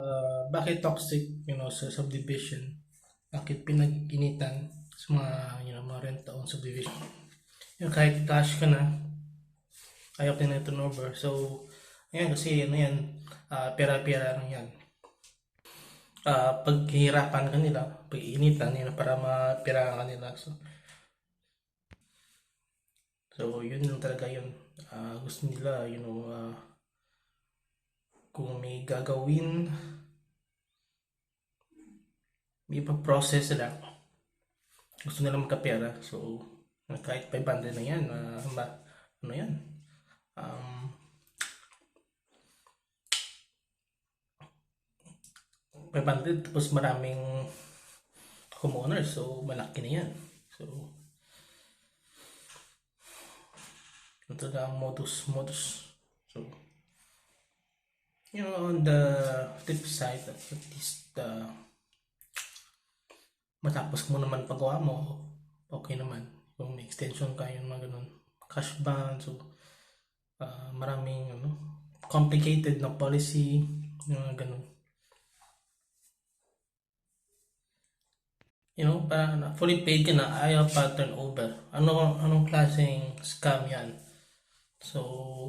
uh, bakit toxic, you know, sa subdivision? Bakit pinag-initan sa mga, you know, mga rent-own subdivision? Yung kahit cash ka na, ayaw ka na turnover. So, ayan, kasi ano yan, ah, pera-pera lang yan. Ah, paghihirapan ka nila, pag-iinitan nila para mapira ka nila. So, so yun lang talaga yun. Ah, gusto nila, you know, ah, kung may gagawin, may pa-process sila. Gusto nila magkapera. So, kahit 500 na yan, ah, ma- ano yan, um, 500 tapos maraming homeowners so malaki na yan so ito na ang modus modus you know on the flip side at least uh, matapos mo naman pagawa mo okay naman kung may extension ka yung mga ganun cash ban so uh, maraming ano complicated na policy yung mga ganun you know, parang na- fully paid ka na, ayaw pa turnover. Ano, anong klaseng scam yan? So,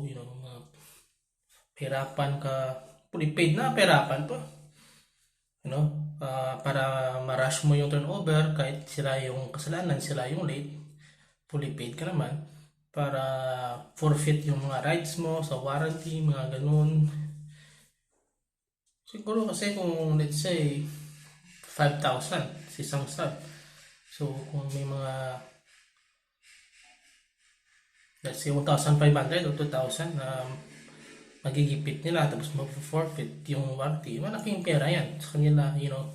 you know, mga pirapan ka, fully paid na, pirapan pa. You know, ah, para ma-rush mo yung turnover, kahit sila yung kasalanan, sila yung late, fully paid ka naman, para forfeit yung mga rights mo sa warranty, mga ganun. Siguro kasi kung let's say 5,000 sa isang sub. So, kung may mga let's say 1,500 o 2,000 na magigipit nila tapos mag-forfeit yung warranty, malaking pera yan sa kanila, you know.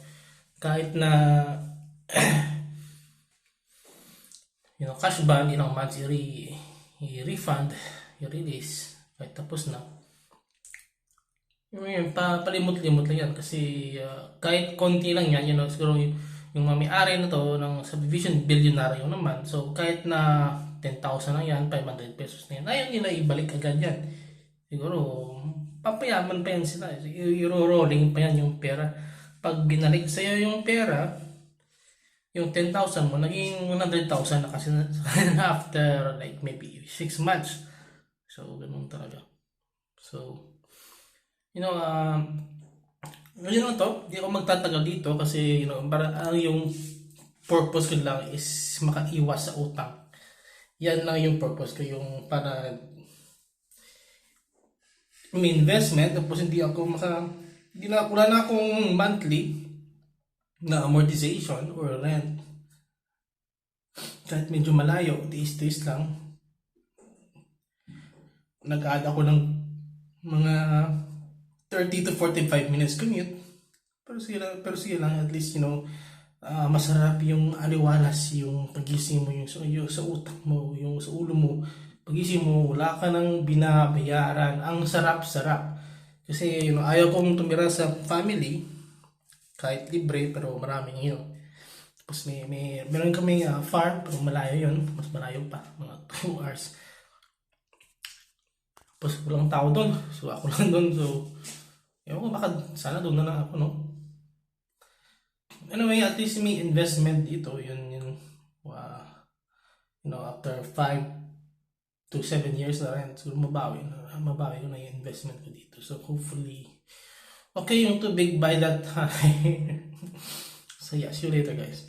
Kahit na you know, cash ban, ilang months i-re- i-refund, i-release, kahit tapos na. Yun, pa, palimot-limot lang yan kasi uh, kahit konti lang yan, you know, siguro yung, yung may-ari na to ng subdivision, billionaire yun naman. So, kahit na 10,000 lang yan, 500 pesos na yan, ayaw nila ibalik agad yan. Siguro, papayaman pa yan sila. I-rolling pa yan yung pera. Pag binalik sa'yo yung pera, yung 10,000 mo, naging 100,000 na kasi after like maybe 6 months. So, ganun talaga. So, you know, um, yun lang to. Hindi ako magtatagal dito kasi, you know, para ang yung purpose ko lang is makaiwas sa utang. Yan lang yung purpose ko, yung para may investment, tapos hindi ako maka, hindi na, wala na akong monthly na amortization or rent. Kahit medyo malayo, tiis-tiis lang. Nag-add ako ng mga 30 to 45 minutes commute. Pero sige lang, pero sige lang at least, you know, ah, masarap yung aliwalas, yung pagising mo, yung, sa- yung sa utak mo, yung sa ulo mo. Pagising mo, wala ka nang binabayaran. Ang sarap-sarap. Kasi, you know, ayaw kong tumira sa family, kahit libre, pero maraming, know. Tapos may, may, meron kami ah, farm, pero malayo yun. Mas malayo pa, mga 2 hours. Tapos walang tao doon. So ako lang doon. So, ewan ko baka sana doon na lang ako, no? Anyway, at least may investment dito. Yun, yun. Wow. You know, after 5 to 7 years na rin, siguro mabawi na, mabawi ko na yung investment ko dito. So, hopefully, okay yung too big by that time. so, yeah, see you later, guys.